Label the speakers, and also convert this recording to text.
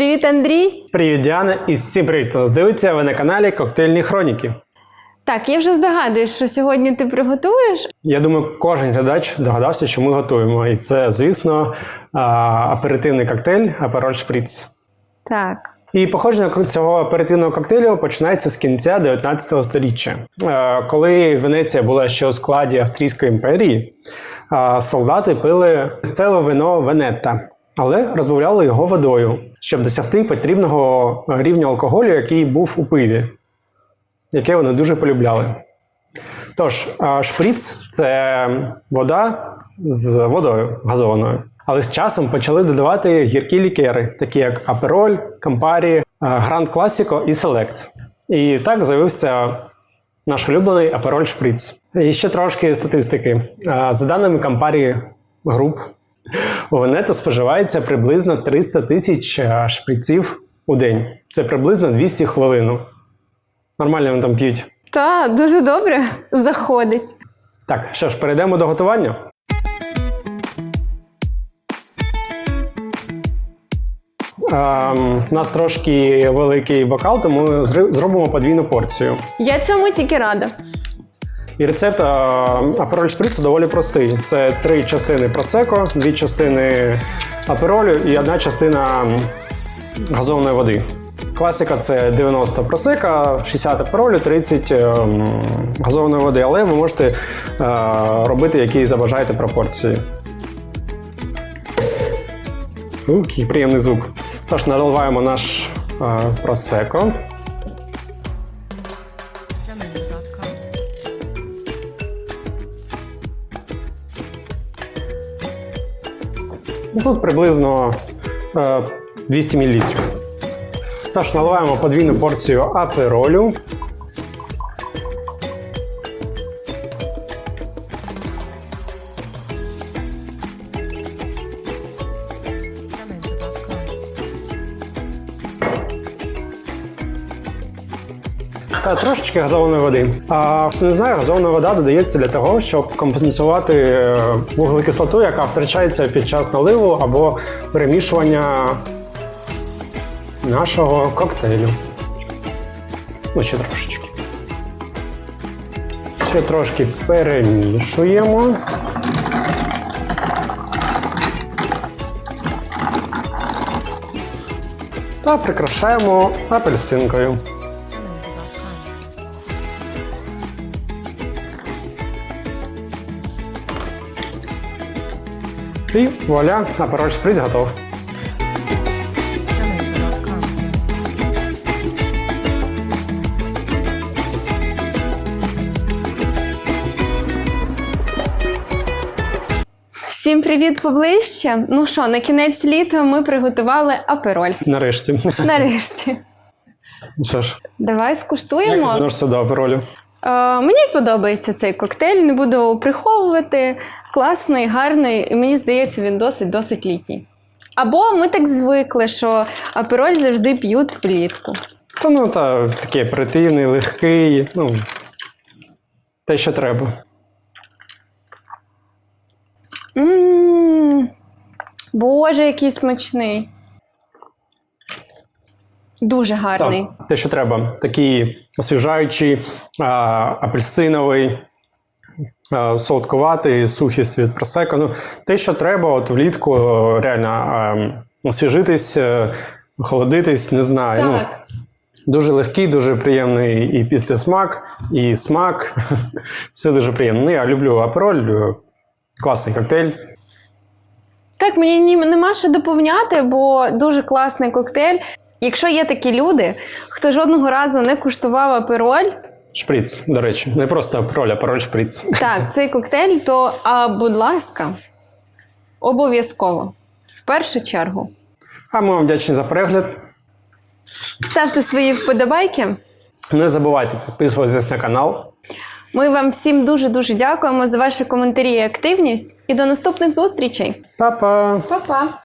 Speaker 1: Привіт, Андрій.
Speaker 2: Привіт, Діана, і всім привіт, хто нас дивиться. Ви на каналі Коктейльні Хроніки.
Speaker 1: Так, я вже здогадуюсь, що сьогодні ти приготуєш.
Speaker 2: Я думаю, кожен глядач догадався, що ми готуємо. І це, звісно, аперитивний коктейль Апероль Шприц.
Speaker 1: Так.
Speaker 2: І походження цього аперитивного коктейлю починається з кінця 19 століття, коли Венеція була ще у складі Австрійської імперії. Солдати пили місцеве вино Венетта, але розбавляли його водою, щоб досягти потрібного рівня алкоголю, який був у пиві, яке вони дуже полюбляли. Тож, шприц це вода з водою газованою. Але з часом почали додавати гіркі лікери, такі як Апероль, Кампарі, Гранд Класіко і Селект. І так з'явився наш улюблений Апероль Шприц. І ще трошки статистики. За даними Кампарі груп, у Венето споживається приблизно 300 тисяч шприців у день. Це приблизно 200 хвилин. Нормально вони там п'ють.
Speaker 1: Та, дуже добре заходить.
Speaker 2: Так, що ж, перейдемо до готування. Ем, у нас трошки великий бокал, тому зри- зробимо подвійну порцію.
Speaker 1: Я цьому тільки рада.
Speaker 2: І рецепт е, апероль шприцу доволі простий. Це три частини просеко, дві частини аперолю і одна частина м, газованої води. Класика це 90 просека, 60 аперолю, 30 ем, газованої води, але ви можете е, робити які забажаєте пропорції. Який приємний звук. Тож наливаємо наш е, просеко. Ну, Тут приблизно е, 200 мл. Тож наливаємо подвійну порцію аперолю. Та трошечки газованої води. А хто не знає, газована вода додається для того, щоб компенсувати е, вуглекислоту, яка втрачається під час наливу або перемішування нашого коктейлю. Ну, ще трошечки. Ще трошки перемішуємо. Та прикрашаємо апельсинкою. І вуаля, апероль шприц готов.
Speaker 1: Всім привіт поближче. Ну що, на кінець літа ми приготували апероль.
Speaker 2: Нарешті.
Speaker 1: Нарешті.
Speaker 2: Ну Що ж,
Speaker 1: Давай скуштуємо.
Speaker 2: відноситься до аперолю.
Speaker 1: Е, мені подобається цей коктейль, не буду приховувати. Класний, гарний, і мені здається, він досить досить літній. Або ми так звикли, що апероль завжди п'ють влітку.
Speaker 2: Та ну та такий оперативний, легкий, ну те, що треба.
Speaker 1: М, Боже, який смачний. Дуже гарний.
Speaker 2: Так, те, що треба. Такий освіжаючий, а, апельсиновий, а, солодкуватий, сухість від просеко. Ну, те, що треба, от влітку реально а, освіжитись, е, охолодитись, не знаю. Ну, Дуже легкий, дуже приємний і післясмак, і смак. Все дуже приємно. Ну, я люблю апероль, класний коктейль.
Speaker 1: Так, мені нема що доповняти, бо дуже класний коктейль. Якщо є такі люди, хто жодного разу не куштував апероль,
Speaker 2: Шприц, до речі, не просто апероль, а апероль шприц.
Speaker 1: так, цей коктейль, то, а, будь ласка, обов'язково. В першу чергу.
Speaker 2: А ми вам вдячні за перегляд.
Speaker 1: Ставте свої вподобайки.
Speaker 2: Не забувайте підписуватися на канал.
Speaker 1: Ми вам всім дуже дуже дякуємо за ваші коментарі і активність. І до наступних зустрічей.
Speaker 2: Па-па!
Speaker 1: Па-па!